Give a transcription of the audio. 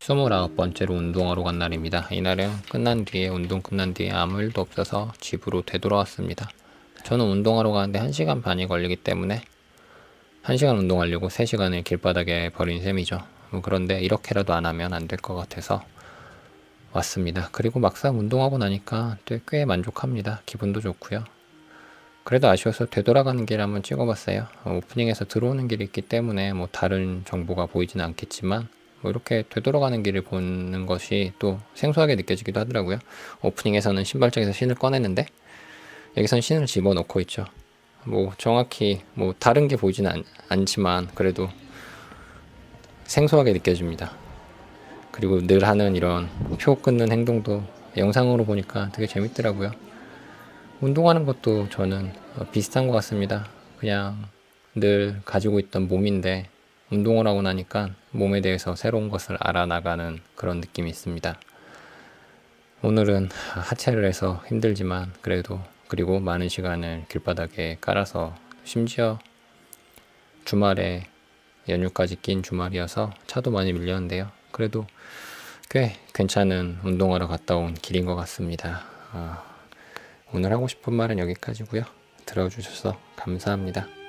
스물아홉 번째로 운동하러 간 날입니다. 이날은 끝난 뒤에 운동 끝난 뒤에 아무 일도 없어서 집으로 되돌아왔습니다. 저는 운동하러 가는데 1시간 반이 걸리기 때문에 1시간 운동하려고 3시간을 길바닥에 버린 셈이죠. 뭐 그런데 이렇게라도 안 하면 안 될 것 같아서 왔습니다. 그리고 막상 운동하고 나니까 또꽤 만족합니다. 기분도 좋고요. 그래도 아쉬워서 되돌아가는 길 한번 찍어봤어요. 어, 오프닝에서 들어오는 길이 있기 때문에 뭐 다른 정보가 보이진 않겠지만 뭐 이렇게 되돌아가는 길을 보는 것이 또 생소하게 느껴지기도 하더라고요. 오프닝에서는 신발장에서 신을 꺼냈는데 여기선 신을 집어넣고 있죠. 뭐 정확히 뭐 다른 게 보이진 않, 않지만 그래도 생소하게 느껴집니다. 그리고 늘 하는 이런 표 끊는 행동도 영상으로 보니까 되게 재밌더라고요. 운동하는 것도 저는 어, 비슷한 것 같습니다. 그냥 늘 가지고 있던 몸인데 운동을 하고 나니까 몸에 대해서 새로운 것을 알아나가는 그런 느낌이 있습니다. 오늘은 하체를 해서 힘들지만 그래도 그리고 많은 시간을 길바닥에 깔아서 심지어 주말에 연휴까지 낀 주말이어서 차도 많이 밀렸는데요. 그래도 꽤 괜찮은 운동하러 갔다 온 길인 것 같습니다. 아, 오늘 하고 싶은 말은 여기까지고요. 들어주셔서 감사합니다.